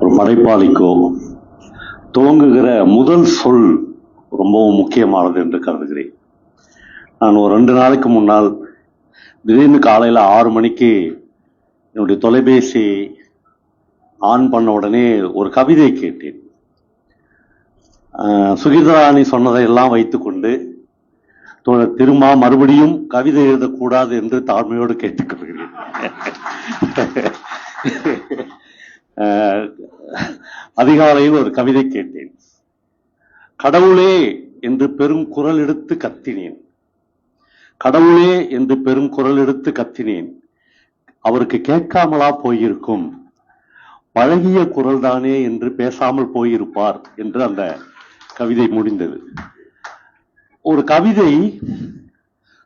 ஒரு படைப்பாளிக்கோ துவங்குகிற முதல் சொல் ரொம்பவும் முக்கியமானது என்று கருதுகிறேன். நான் ஒரு ரெண்டு நாளைக்கு முன்னால் திடீர்னு காலையில் ஆறு மணிக்கு என்னுடைய தொலைபேசி ஆன் பண்ண உடனே ஒரு கவிதை கேட்டேன். ஆஹ் சொன்னதையெல்லாம் சொன்னதை எல்லாம் வைத்துக்கொண்டு திரும்ப திருமா மறுபடியும் கவிதை எழுதக்கூடாது என்று தாழ்மையோடு கேட்டுக்கொள்கிறேன். அதிகாலையில் ஒரு கவிதை கேட்டேன். கடவுளே என்று பெரும் குரல் எடுத்து கத்தினேன். கடவுளே என்று பெரும் குரல் எடுத்து கத்தினேன். அவருக்கு கேட்காமலா போயிருக்கும். பழகிய குரல்தானே என்று பேசாமல் போயிருப்பார் என்று அந்த கவிதை முடிந்தது. ஒரு கவிதை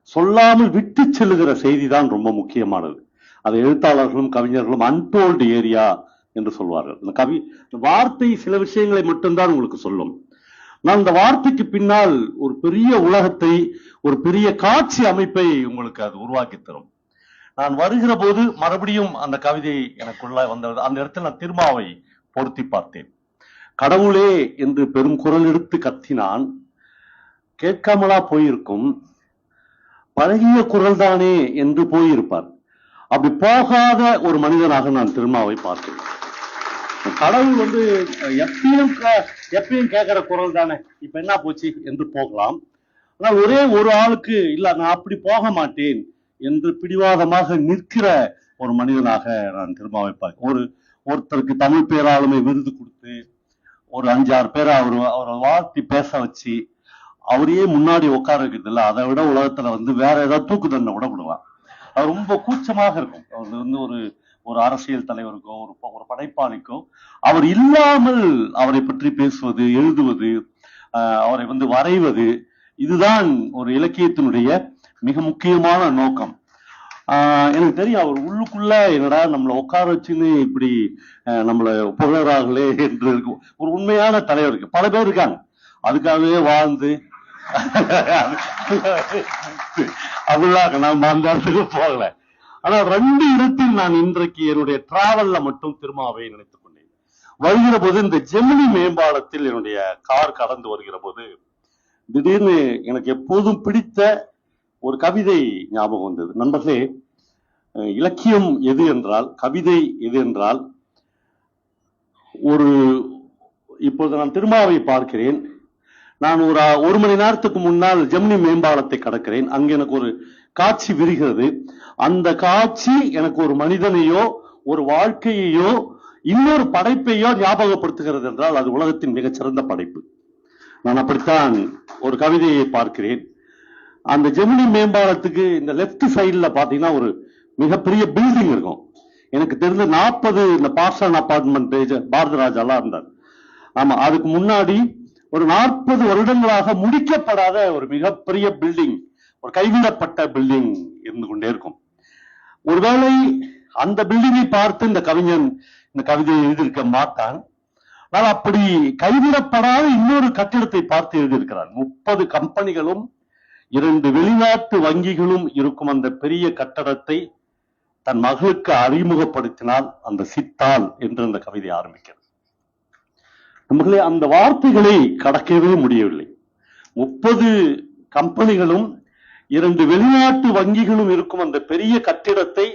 சொல்லாமல் விட்டு செல்லுகிற செய்தி தான் ரொம்ப முக்கியமானது. அது எழுத்தாளர்களும் கவிஞர்களும் அன்டோல்டு ஏரியா என்று சொல்வார்கள். இந்த கவி இந்த வார்த்தை சில விஷயங்களை மட்டும்தான் உங்களுக்கு சொல்லும். நான் இந்த வார்த்தைக்கு பின்னால் ஒரு பெரிய உலகத்தை ஒரு பெரிய காட்சி அமைப்பை உங்களுக்கு அது உருவாக்கி தரும். நான் வருகிற போது மறுபடியும் அந்த கவிதை எனக்குள்ள வந்தது. அந்த இடத்துல நான் திருமாவை பொருத்தி பார்த்தேன். கடவுளே என்று பெரும் குரல் எடுத்து கத்தினான். கேட்காமலா போயிருக்கும். பழகிய குரல்தானே என்று போயிருப்பார். அப்படி போகாத ஒரு மனிதனாக நான் திருமாவை பார்த்தேன். கடவுள் வந்து எப்பயும் எப்பயும் கேட்கிற குரல் தானே. இப்ப என்ன போச்சு என்று போகலாம். ஆனால் ஒரே ஒரு ஆளுக்கு இல்ல நான் அப்படி போக மாட்டேன் என்று பிடிவாதமாக நிற்கிற ஒரு மனிதனாக நான் திருமாவை பார்க்க ஒரு ஒருத்தருக்கு தமிழ் பேராளுமை விருது கொடுத்து ஒரு அஞ்சாறு பேரை அவர் அவரை வாழ்த்தி பேச வச்சு அவரையே முன்னாடி உட்கார வைக்கிறது இல்லை அதை விட உலகத்துல வந்து வேற ஏதாவது தூக்கு தண்டனை விட விடுவான் அது ரொம்ப கூச்சமாக இருக்கும். அவர் வந்து ஒரு ஒரு அரசியல் தலைவருக்கோ ஒரு ஒரு படைப்பாளிக்கோ. அவர் இல்லாமல் அவரை பற்றி பேசுவது எழுதுவது அவரை வந்து வரைவது இதுதான் ஒரு இலக்கியத்தினுடைய மிக முக்கியமான நோக்கம். ஆஹ் எனக்கு தெரியும் அவர் உள்ளுக்குள்ள என்னடா நம்மளை உட்கார வச்சுன்னு இப்படி நம்மளை புகழறாங்களே என்று இருக்கும் ஒரு உண்மையான தலைவர் இருக்கு. பல பேர் இருக்காங்க. அதுக்காகவே வாழ்ந்து அப்படிலாம் நான் அந்த இடத்துக்கு போகல. ஆனா ரெண்டு இடத்தில் நான் இன்றைக்கு என்னுடைய டிராவல்ல மட்டும் திருமாவை நினைத்துக் கொண்டேன். வருகிற போது இந்த ஜெமினி மேம்பாலத்தில் என்னுடைய கார் கடந்து வருகிற போது திடீர்னு எனக்கு எப்போதும் பிடித்த ஒரு கவிதை ஞாபகம் வந்தது. நண்பர்களே இலக்கியம் எது என்றால் கவிதை எது என்றால் ஒரு இப்பொழுது நான் திருமாவை பார்க்கிறேன். நான் ஒரு ஒரு மணி நேரத்துக்கு முன்னால் ஜெமினி மேம்பாலத்தை கடக்கிறேன். அங்கே எனக்கு ஒரு காட்சி விரிகிறது. அந்த காட்சி எனக்கு ஒரு மனிதனையோ ஒரு வாழ்க்கையையோ இன்னொரு படைப்பையோ ஞாபகப்படுத்துகிறது என்றால் அது உலகத்தின் மிகச்சிறந்த படைப்பு. நான் அப்படித்தான் ஒரு கவிதையை பார்க்கிறேன். அந்த ஜெமினி மேம்பாலத்துக்கு இந்த லெஃப்ட் சைடில் பார்த்தீங்கன்னா ஒரு மிகப்பெரிய பில்டிங் இருக்கும். எனக்கு தெரிஞ்ச நாற்பது இந்த பார்சல் அபார்ட்மெண்ட் பாரதராஜாலாம் இருந்தார். ஆமாம் அதுக்கு முன்னாடி ஒரு நாற்பது வருடங்களாக முடிக்கப்படாத ஒரு மிகப்பெரிய பில்டிங் ஒரு கைவிடப்பட்ட பில்டிங் இருந்து கொண்டே இருக்கும். ஒருவேளை அந்த பில்டிங்கை பார்த்து இந்த கவிஞன் இந்த கவிதையை எழுதியிருக்க மாட்டான். ஆனால் அப்படி கைவிடப்படாத இன்னொரு கட்டிடத்தை பார்த்து எழுதியிருக்கிறான். முப்பது கம்பெனிகளும் இரண்டு வெளிநாட்டு வங்கிகளும் இருக்கும் அந்த பெரிய கட்டடத்தை தன் மகளுக்கு அறிமுகப்படுத்தினால் அந்த சித்தால் என்று அந்த கவிதை ஆரம்பிக்கிறது. நமகளே அந்த வார்த்தைகளை கடக்கவே முடியவில்லை. முப்பது கம்பெனிகளும் இரண்டு வெளிநாட்டு வங்கிகளும் இருக்கும் அந்த பெரிய கட்டிடத்தை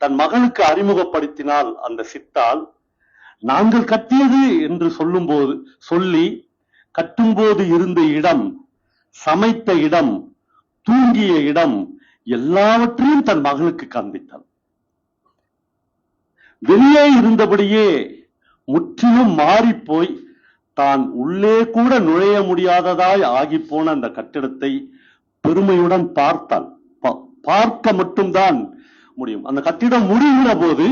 தன் மகளுக்கு அறிமுகப்படுத்தினால் அந்த சித்தால் நாங்கள் கட்டியது என்று சொல்லும்போது சொல்லி கட்டும்போது இருந்த இடம் சமைத்த இடம் தூங்கிய இடம் எல்லாவற்றையும் தன் மகளுக்கு காண்பித்தாள். வெளியே இருந்தபடியே முற்றிலும் மாறிப்போய் தான் உள்ளே கூட நுழைய முடியாததாய் ஆகிப்போன அந்த கட்டிடத்தை பெருமையுடன் பார்த்தாள் பார்க்க மட்டும்தான் முடியும். அந்த கட்டிடம் முடிகிற போது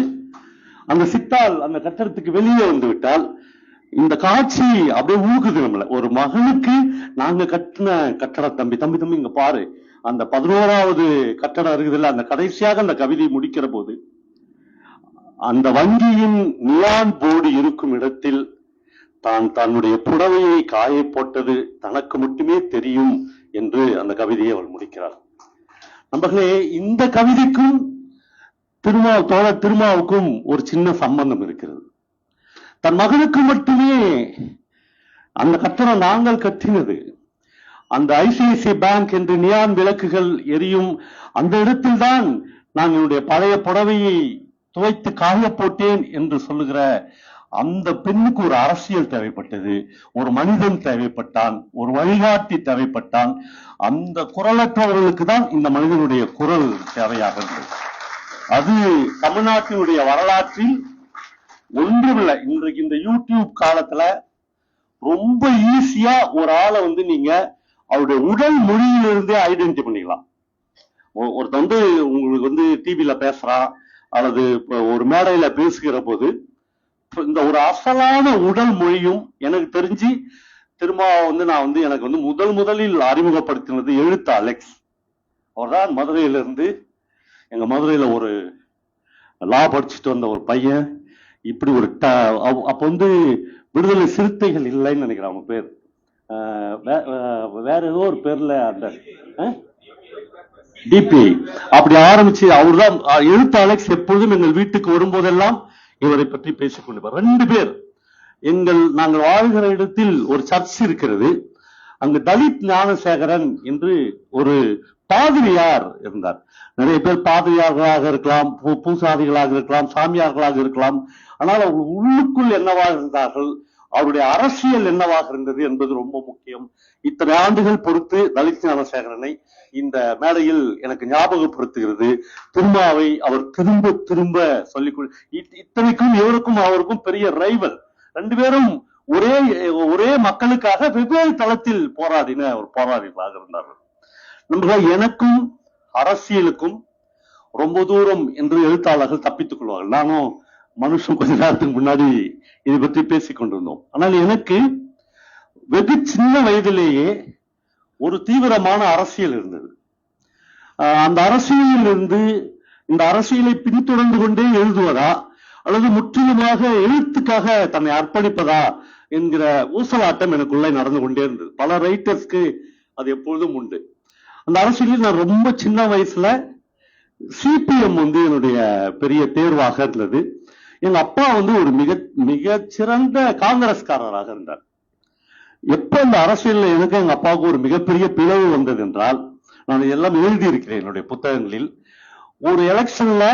அந்த சித்தால் அந்த கட்டிடத்துக்கு வெளியே வந்து விட்டால் இந்த காட்சி அப்படியே ஊக்குது நம்மள. ஒரு மகனுக்கு நாங்க கட்டின கட்டடம் தம்பி தம்பி தம்பி இங்க பாரு. அந்த பதினோராவது கட்டடம் இருக்குதுல்ல அந்த கடைசியாக அந்த கவிதை முடிக்கிற போது அந்த வங்கியின் நியான் போர்டு இருக்கும் இடத்தில் தான் தன்னுடைய புடவையை காய போட்டது தனக்கு மட்டுமே தெரியும் என்று அந்த கவிதையை அவள் முடிக்கிறார் நம்பர்களே இந்த கவிதைக்கும் திருமா தோழர் திருமாவுக்கும் ஒரு சின்ன சம்பந்தம் இருக்கிறது. தன் மகனுக்கு மட்டுமே அந்த கட்டணம் நாங்கள் கட்டினது. அந்த ஐசிஐசிஐ பேங்க் என்று நியான் விளக்குகள் எரியும் அந்த இடத்தில்தான் நான் என்னுடைய பழைய புடவையை துவைத்து காய போட்டேன் என்று சொல்லுகிற அந்த பெண்ணுக்கு ஒரு அரசியல் தேவைப்பட்டது ஒரு மனிதன் தேவைப்பட்டான் ஒரு வழிகாட்டி தேவைப்பட்டான். அந்த குரலற்றவர்களுக்கு தான் இந்த மனிதனுடைய குரல் தேவையாக இருந்தது. அது தமிழ்நாட்டினுடைய வரலாற்றில் ஒன்றுமில்லை. இன்றைக்கு இந்த யூடியூப் காலத்துல ரொம்ப ஈஸியா ஒரு ஆளை வந்து நீங்க அவருடைய உடல் மொழியிலிருந்தே ஐடென்டி பண்ணிக்கலாம். ஒ- ஒருத்தன் வந்து உங்களுக்கு வந்து டிவியில பேசுறான். அல்லது ஒரு மேடையில பேசுகிற போது இந்த ஒரு அசலான உடல் மொழியும் எனக்கு தெரிஞ்சு திரும்ப வந்து நான் வந்து எனக்கு வந்து முதல் முதலில் அறிமுகப்படுத்தினது எழுத்து அலெக்ஸ் அவர்தான் மதுரையில இருந்து எங்க மதுரையில ஒரு லா படிச்சுட்டு வந்த ஒரு பையன் இப்படி ஒரு ட- அப்ப வந்து விடுதலை சிறுத்தைகள் இல்லைன்னு நினைக்கிறேன் அவங்க பேர். வே- வேற ஏதோ ஒரு பேர்ல அந்த டிபி அப்படி ஆரம்பிச்சு அவர்தான் தான் எழுத்து அலெக்ஸ் எப்பொழுதும் எங்கள் வீட்டுக்கு வரும்போதெல்லாம் இவரை பற்றி பேசிக் கொண்டிருப்பார் ரெண்டு பேர். எங்கள் நாங்கள் வாழ்கிற இடத்தில் ஒரு சர்ச் இருக்கிறது. அங்கு தலித் ஞானசேகரன் என்று ஒரு பாதிரியார் இருந்தார். நிறைய பேர் பாதிரியார்களாக இருக்கலாம் பூ- பூசாரிகளாக இருக்கலாம் சாமியார்களாக இருக்கலாம். ஆனால் அவர்கள் உள்ளுக்குள் என்னவாக இருந்தார்கள்? அவருடைய அரசியல் என்னவாக இருந்தது என்பது ரொம்ப முக்கியம். இத்தனை ஆண்டுகள் பொறுத்து தலித் ஞானசேகரனை இந்த மேடையில் எனக்கு ஞாபகப்படுத்துகிறது. திருமாவை அவர் திரும்ப திரும்ப சொல்லிக் இத்- இத்தனைக்கும் இவருக்கும் அவருக்கும் பெரிய ரைவல் ரெண்டு பேரும் ஒரே ஒரே மக்களுக்காக வெவ்வேறு தளத்தில் போராடின ஒரு போராளிகளாக இருந்தார்கள். நண்பர்கள் எனக்கும் அரசியலுக்கும் ரொம்ப தூரம் என்று எழுத்தாளர்கள் தப்பித்துக் கொள்வார்கள். நானும் மனுஷன் கொஞ்ச நேரத்துக்கு முன்னாடி இதை பற்றி பேசிக் கொண்டிருந்தோம் ஆனால் எனக்கு வெகு சின்ன வயதிலேயே ஒரு தீவிரமான அரசியல் இருந்தது. அந்த அரசியலில் இருந்து இந்த அரசியலை பின்தொடர்ந்து கொண்டே எழுதுவதா அல்லது முற்றிலுமாக எழுத்துக்காக தன்னை அர்ப்பணிப்பதா என்கிற ஊசலாட்டம் எனக்குள்ளே நடந்து கொண்டே இருந்தது. பல ரைட்டர்ஸ்க்கு அது எப்பொழுதும் உண்டு. அந்த அரசியலில் நான் ரொம்ப சின்ன வயசுல சிபிஎம் வந்து என்னுடைய பெரிய தேர்வாக இருந்தது. எங்க அப்பா வந்து ஒரு மிக மிக சிறந்த காங்கிரஸ்காரராக இருந்தார். எப்ப இந்த அரசியலில் எனக்கு எங்க அப்பாவுக்கு ஒரு மிகப்பெரிய பிளவு வந்தது என்றால் நான் எல்லாம் எழுதியிருக்கிறேன் என்னுடைய புத்தகங்களில். ஒரு எலெக்ஷன்ல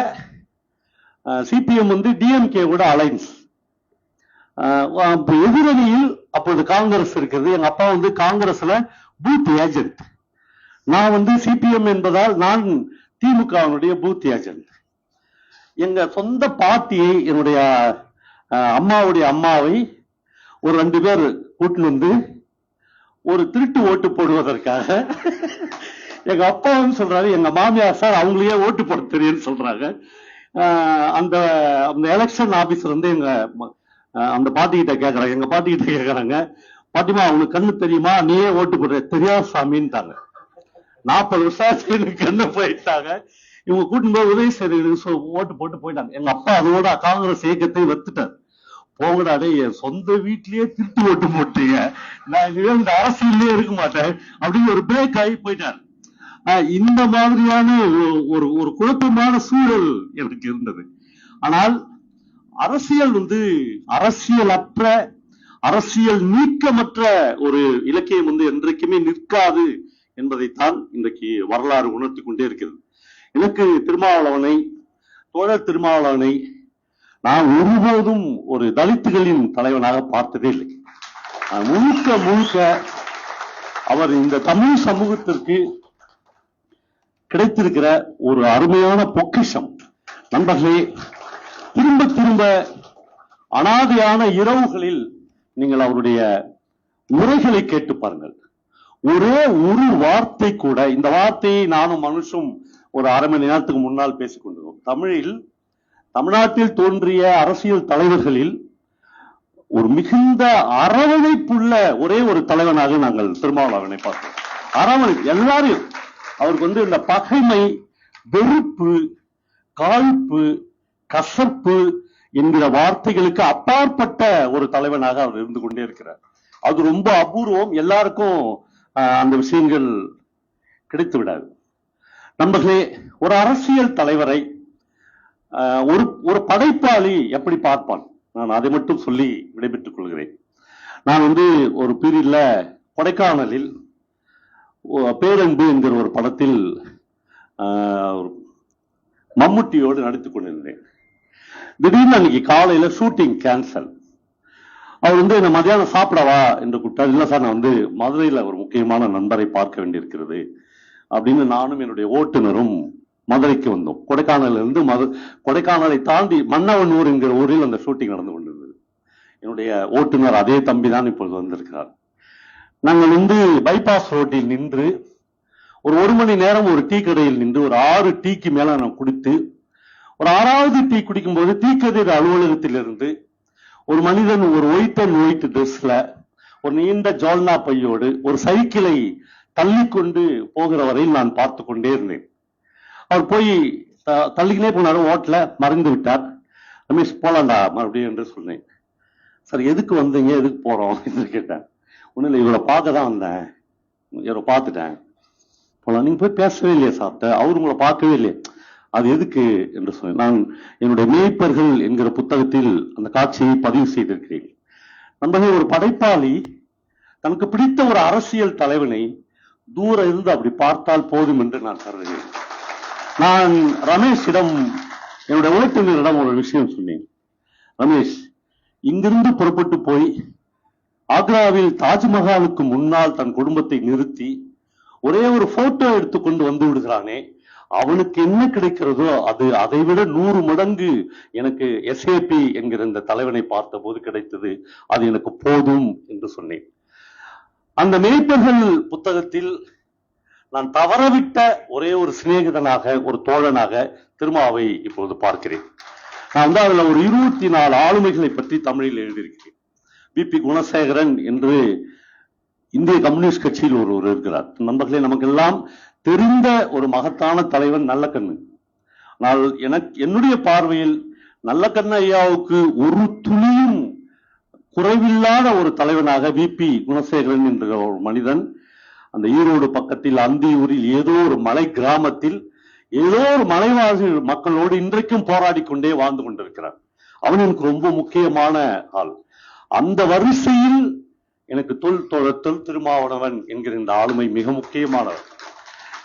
சிபிஎம் வந்து டிஎம்கே கூட அலைன்ஸ். எதிரணியில் அப்பொழுது காங்கிரஸ் இருக்கிறது. எங்க அப்பா வந்து காங்கிரஸ்ல பூத் ஏஜென்ட். நான் வந்து சிபிஎம் என்பதால் நான் திமுகவினுடைய பூத் ஏஜென்ட். எங்க சொந்த பாட்டியை என்னுடைய அம்மாவுடைய அம்மாவை ஒரு ரெண்டு பேர் கூட்டின்னு வந்து ஒரு திருட்டு ஓட்டு போடுவதற்காக எங்க அப்பாவும் சொல்றாரு எங்க மாமியார் சார் அவங்களையே ஓட்டு போட தெரியும்னு சொல்றாங்க. அந்த அந்த எலெக்ஷன் ஆபீசர் வந்து எங்க அந்த பாட்டி கிட்ட கேக்குறாங்க. எங்க பாட்டி கிட்ட கேக்குறாங்க பாட்டிமா அவனுக்கு கண்ணு தெரியுமா? நீயே ஓட்டு போடுற தெரியாது சாமின்ட்டாங்க. நாற்பது வருஷம் ஆச்சு, கண்ணு போயிட்டாங்க. இவங்க கூட்டின்னு போய் உதவி செய்ய ஓட்டு போட்டு போயிட்டாங்க. எங்க அப்பா அதோட காங்கிரஸ் இயக்கத்தை வெத்துட்டார். போங்கடாடே என் சொந்த வீட்லயே திருட்டு ஓட்டு போட்டீங்க. நான் இனிமேல் இந்த அரசியல்லே இருக்க மாட்டேன். அப்படின்னு ஒரு பிரேக் ஆகி போயிட்டார். ஆஹ் இந்த மாதிரியான ஒரு- ஒரு ஒரு குழப்பமான சூழல் எனக்கு இருந்தது. ஆனால் அரசியல் வந்து அரசியலற்ற அரசியல் நீக்கமற்ற ஒரு இலக்கியம் வந்து என்றைக்குமே நிற்காது என்பதைத்தான் இன்றைக்கு வரலாறு உணர்த்தி கொண்டே இருக்கிறது. எனக்கு திருமாவளவனை தோழர் திருமாவளவனை நான் ஒருபோதும் ஒரு தலித்துகளின் தலைவனாக பார்த்ததே இல்லை. முழுக்க முழுக்க அவர் இந்த தமிழ் சமூகத்திற்கு கிடைத்திருக்கிற ஒரு அருமையான பொக்கிஷம். நண்பர்களே திரும்ப திரும்ப அனாதையான இரவுகளில் நீங்கள் அவருடைய உரைகளை கேட்டு பாருங்கள். ஒரே ஒரு வார்த்தை கூட இந்த வார்த்தையை நானும் மனுஷும் ஒரு அரை மணி நேரத்துக்கு முன்னால் பேசிக் கொண்டிருந்தோம். தமிழில் தமிழ்நாட்டில் தோன்றிய அரசியல் தலைவர்களில் ஒரு மிகுந்த அரவணைப்புள்ள ஒரே ஒரு தலைவனாக நாங்கள் திருமாவளவனை பார்த்தோம். அரவணைப்பு எல்லாரையும் அவருக்கு வந்து இந்த பகைமை வெறுப்பு காழ்ப்பு கசப்பு என்கிற வார்த்தைகளுக்கு அப்பாற்பட்ட ஒரு தலைவனாக அவர் இருந்து கொண்டே இருக்கிறார். அது ரொம்ப அபூர்வம். எல்லாருக்கும் அந்த விஷயங்கள் கிடைத்து விடாது. நண்பர்களே ஒரு அரசியல் தலைவரை ஆஹ், ஒரு ஒரு படைப்பாளி எப்படி பார்ப்பான்? நான் அதை மட்டும் சொல்லி விடைபெற்றுக் கொள்கிறேன். நான் வந்து ஒரு பீரியட்ல கொடைக்கானலில் பேரன்பு என்கிற ஒரு படத்தில் ஆஹ், மம்முட்டியோடு நடித்துக் கொண்டிருந்தேன். திடீர்னு அன்னைக்கு காலையில ஷூட்டிங் கேன்சல். அவர் வந்து என்ன மதியானம் சாப்பிடவா? என்று கூப்பிட்டார். இல்லை சார் நான் வந்து மதுரையில ஒரு முக்கியமான நண்பரை பார்க்க வேண்டியிருக்கிறது. அப்படின்னு நானும் என்னுடைய ஓட்டுநரும் மதுரைக்கு வந்தோம். கொடைக்கானல் இருந்து மது கொடைக்கானலை தாண்டி மன்னவனூர் என்கிற ஊரில் அந்த ஷூட்டிங் நடந்து கொண்டிருந்தது. என்னுடைய ஓட்டுநர் அதே தம்பி தான் இப்பொழுது வந்திருக்கிறார். நாங்கள் வந்து பைபாஸ் ரோட்டில் நின்று ஒரு ஒரு மணி நேரம் ஒரு டீ கடையில் நின்று ஒரு ஆறு டீக்கு மேல நான் குடித்து ஒரு ஆறாவது டீ குடிக்கும்போது தீக்கதிர் அலுவலகத்திலிருந்து ஒரு மனிதன் ஒரு ஒயிட் அண்ட் ஒயிட் ட்ரெஸ்ல ஒரு நீண்ட ஜோல்னா பையோடு ஒரு சைக்கிளை தள்ளிக்கொண்டு போகிற வரையில் நான் பார்த்து கொண்டே இருந்தேன். அவர் போய் தள்ளிக்கினே போனாரு ஓட்டல மறைந்து விட்டார். ரமேஷ் போலாண்டா மறுபடியும் என்று சொன்னேன். சார் எதுக்கு வந்தீங்க? எதுக்கு போறோம்? என்று கேட்டேன். ஒன்றும் இல்லை இவரை பார்க்க தான் வந்தேன். இவரை பார்த்துட்டேன். போலாம் நீங்க போய் பேசவே இல்லையா சார்ட்ட. அவர் உங்களை பார்க்கவே இல்லையே. அது எதுக்கு? என்று சொன்னேன். நான் என்னுடைய மேய்ப்பர்கள் என்கிற புத்தகத்தில் அந்த காட்சியை பதிவு செய்திருக்கிறேன். நம்பகை ஒரு படைப்பாளி தனக்கு பிடித்த ஒரு அரசியல் தலைவனை தூரம் இருந்து அப்படி பார்த்தால் போதும் என்று நான் கருதுகிறேன். நான் ரமேஷிடம் என்னுடைய உழைப்பினரிடம் ஒரு விஷயம் சொன்னேன். ரமேஷ் இங்கிருந்து புறப்பட்டு போய் ஆக்ராவில் தாஜ்மஹாலுக்கு முன்னால் தன் குடும்பத்தை நிறுத்தி ஒரே ஒரு போட்டோ எடுத்துக்கொண்டு வந்து விடுகிறானே அவனுக்கு என்ன கிடைக்கிறதோ அது அதை விட நூறு மடங்கு எனக்கு எஸ்ஏபி என்கிற இந்த தலைவனை பார்த்த போது கிடைத்தது. அது எனக்கு போதும் என்று சொன்னேன். அந்த மெய்ப்பெண்கள் புத்தகத்தில் நான் தவறவிட்ட ஒரே ஒரு சிநேகிதனாக ஒரு தோழனாக திருமாவை இப்பொழுது பார்க்கிறேன். நான் வந்து அதில் ஒரு இருபத்தி நாலு ஆளுமைகளை பற்றி தமிழில் எழுதியிருக்கிறேன். பி. குணசேகரன் என்று இந்திய கம்யூனிஸ்ட் கட்சியில் ஒருவர் இருக்கிறார். நண்பர்களே நமக்கெல்லாம் தெரிந்த ஒரு மகத்தான தலைவன் நல்ல கண்ணு ஆனால் எனக்கு என்னுடைய பார்வையில் நல்ல கண்ணு ஐயாவுக்கு ஒரு துளியும் குறைவில்லாத ஒரு தலைவனாக விபி குணசேகரன் என்ற ஒரு மனிதன் அந்த ஈரோடு பக்கத்தில் அந்தியூரில் ஏதோ ஒரு மலை கிராமத்தில் ஏதோ ஒரு மலைவாசி மக்களோடு இன்றைக்கும் போராடி கொண்டே வாழ்ந்து கொண்டிருக்கிறார். அவன் எனக்கு ரொம்ப முக்கியமான ஆள். அந்த வரிசையில் எனக்கு தொல் தொழ தொல் திருமாவளவன் என்கிற இந்த ஆளுமை மிக முக்கியமானவர்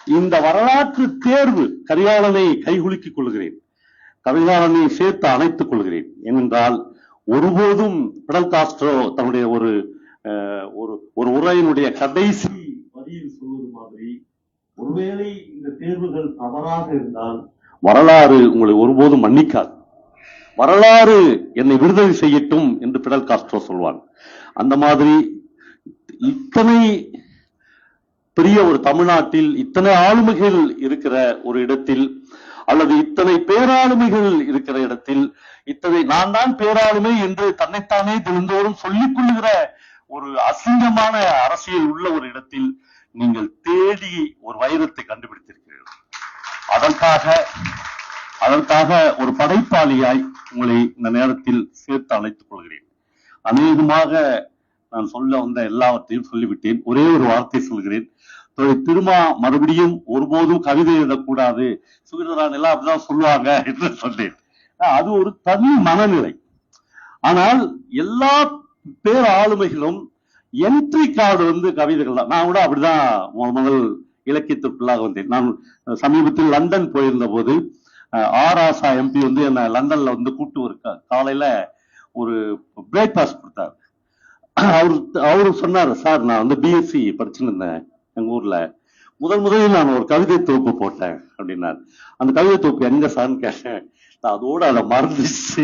இந்த வரலாற்று தேர்வு கரிகாலனை கைகுலுக்கிக் கொள்கிறேன். கரிகாலனை சேர்த்து அணைத்துக் கொள்கிறேன். ஏனென்றால் ஒருபோதும் பிடல் காஸ்ட்ரோ தன்னுடைய ஒரு ஒரு ஒரு உரையினுடைய கடைசி வரியில் சொல்வது மாதிரி ஒருவேளை இந்த தேர்வுகள் தவறாக இருந்தால் வரலாறு உங்களை ஒருபோதும் மன்னிக்காது. வரலாறு என்னை விடுதலை செய்யட்டும் என்று பிடல் காஸ்ட்ரோ சொல்வான். அந்த மாதிரி இத்தனை பெரிய ஒரு தமிழ்நாட்டில் இத்தனை ஆளுமைகள் இருக்கிற ஒரு இடத்தில் அல்லது இத்தனை பேராளுமைகள் இருக்கிற இடத்தில் இத்தகைய நான் தான் பேராளுமை என்று தன்னைத்தானே தினந்தோறும் சொல்லிக் கொள்ளுகிற ஒரு அசிங்கமான அரசியல் உள்ள ஒரு இடத்தில் நீங்கள் தேடி ஒரு வைரத்தை கண்டுபிடித்திருக்கிறீர்கள். அதற்காக அதற்காக ஒரு படைப்பாளியாய் உங்களை இந்த நேரத்தில் சேர்த்து அழைத்துக் கொள்கிறேன். அநேகமாக நான் சொல்ல வந்த எல்லாவற்றையும் சொல்லிவிட்டேன். ஒரே ஒரு வார்த்தை சொல்கிறேன். திருமா மறுபடியும் ஒருபோதும் கவிதை எழுதக்கூடாது. சுகிரதான் எல்லாம் அப்படிதான் சொல்லுவாங்க என்று சொன்னேன். அது ஒரு தனி மனநிலை. ஆனால் எல்லா பேர் ஆளுமைகளும் என்ட்ரி கார்டு வந்து கவிதைகள் தான். நான் கூட அப்படிதான் முதல் இலக்கியத்திற்குள்ளாக வந்தேன். நான் சமீபத்தில் லண்டன் போயிருந்த போது ஆர் ஆசா எம்பி வந்து என்ன லண்டன்ல வந்து கூட்டு ஒரு காலையில ஒரு பிரேக்ஃபாஸ்ட் கொடுத்தாரு. அவரு அவரு சொன்னார் சார் நான் வந்து பிஎஸ்சி படிச்சுன்னு இருந்தேன் எங்க ஊர்ல. முதல் முதலில் நான் ஒரு கவிதை தொகுப்பு போட்டேன் அப்படின்னாரு. அந்த கவிதை தொகுப்பு எங்க சார்னு கேட்டேன். நான் அதோட அதை மறந்துச்சு.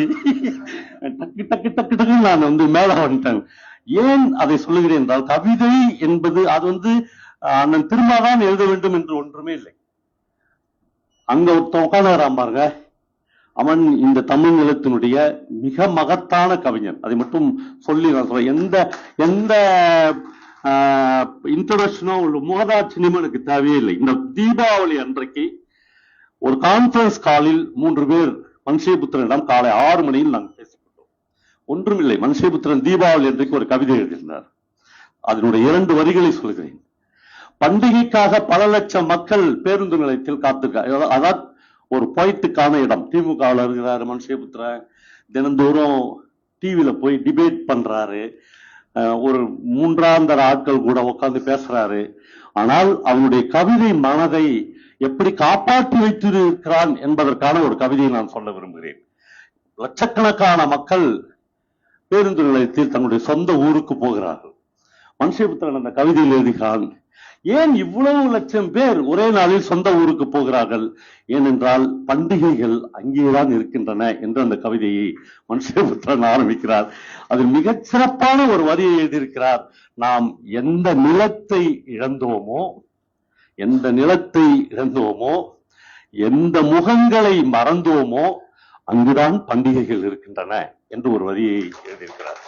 டக்கு டக்கு டக்கு டக்கு நான் வந்து மேல வந்துட்டேன். ஏன் அதை சொல்லுகிறேன் என்றால் கவிதை என்பது அது வந்து அண்ணன் திருமாதான் எழுத வேண்டும் என்று ஒன்றுமே இல்லை. அங்க ஒருத்தன் உட்காந்துறான் பாருங்க. அவன் இந்த தமிழ் நிலத்தினுடைய மிக மகத்தான கவிஞன். அதை மட்டும் சொல்லி நான் சொல்றேன். எந்த எந்த இன்ட்ரடக்ஷனோ உள்ள முகதாட்சியமோ எனக்கு தேவையே இல்லை. இந்த தீபாவளி அன்றைக்கு ஒரு கான்பரன்ஸ் காலில் மூன்று பேர் மனுஷயபுத்திரனிடம் காலை ஆறு மணியில் நாங்கள் பேசிக்கொண்டோம். ஒன்றுமில்லை மனுஷயபுத்திரன் தீபாவளி என்றைக்கு ஒரு கவிதை எழுதியிருந்தார். அதனுடைய இரண்டு வரிகளை சொல்கிறேன். பண்டிகைக்காக பல லட்சம் மக்கள் பேருந்து நிலையத்தில் காத்திருக்காங்க. அதான் ஒரு பொய்ட்டுக்கான இடம். திமுகவில் இருக்கிறார் மனுஷேபுத்திரன். தினந்தோறும் டிவியில் போய் டிபேட் பண்றாரு. ஒரு மூன்றாந்தர ஆட்கள் கூட உட்காந்து பேசுறாரு. ஆனால் அவனுடைய கவிதை மனதை எப்படி காப்பாற்றி வைத்திருக்கிறான் என்பதற்கான ஒரு கவிதையை நான் சொல்ல விரும்புகிறேன். லட்சக்கணக்கான மக்கள் பேருந்து நிலையத்தில் தன்னுடைய சொந்த ஊருக்கு போகிறார்கள். மனுஷபுத்திரன் அந்த கவிதையில் எழுதுகிறான் ஏன் இவ்வளவு லட்சம் பேர் ஒரே நாளில் சொந்த ஊருக்கு போகிறார்கள்? ஏனென்றால் பண்டிகைகள் அங்கேதான் இருக்கின்றன என்று அந்த கவிதையை மனுஷபுத்திரன் ஆரம்பிக்கிறார். அதில் மிகச் சிறப்பான ஒரு வரியை எழுதியிருக்கிறார் நாம் எந்த நிலத்தை இழந்தோமோ எந்த நிலத்தை இழந்தோமோ எந்த முகங்களை மறந்தோமோ அங்குதான் பண்டிகைகள் இருக்கின்றன என்று ஒரு வரியை எழுதியிருக்கிறார்.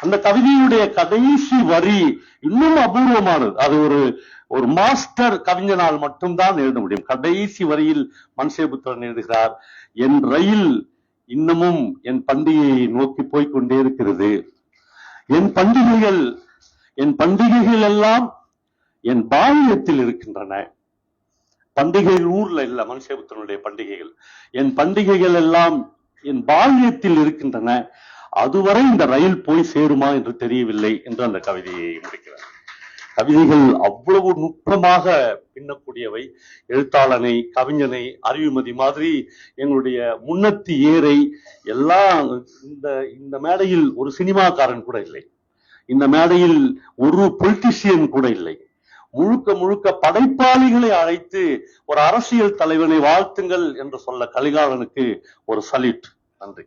அந்த கவிதையுடைய கடைசி வரி இன்னும் அபூர்வமானது. அது ஒரு ஒரு மாஸ்டர் கவிஞனால் மட்டும்தான் எழுத முடியும். கடைசி வரியில் மன்சேபுத்திரன் எழுதுகிறார் என் ரயில் இன்னமும் என் பண்டிகையை நோக்கி போய்கொண்டே இருக்கிறது. என் பண்டிகைகள் என் பண்டிகைகள் எல்லாம் என் பால்யத்தில் இருக்கின்றன. பண்டிகைகள் ஊர்ல இல்ல மனுஷபுத்தனுடைய பண்டிகைகள். என் பண்டிகைகள் எல்லாம் என் பால்யத்தில் இருக்கின்றன. அதுவரை இந்த ரயில் போய் சேருமா என்று தெரியவில்லை என்று அந்த கவிதையை முடிக்கிறார். கவிதைகள் அவ்வளவு நுட்பமாக பின்னக்கூடியவை. எழுத்தாளனை கவிஞனை அறிவுமதி மாதிரி எங்களுடைய முன்னத்தி ஏரை எல்லாம் இந்த இந்த மேடையில் ஒரு சினிமாக்காரன் கூட இல்லை. இந்த மேடையில் ஒரு பொலிட்டிஷியன் கூட இல்லை. முழுக்க முழுக்க படைப்பாளிகளை அழைத்து ஒரு அரசியல் தலைவனை வாழ்த்துங்கள் என்று சொல்ல கலிகாலனுக்கு ஒரு சல்யூட். நன்றி.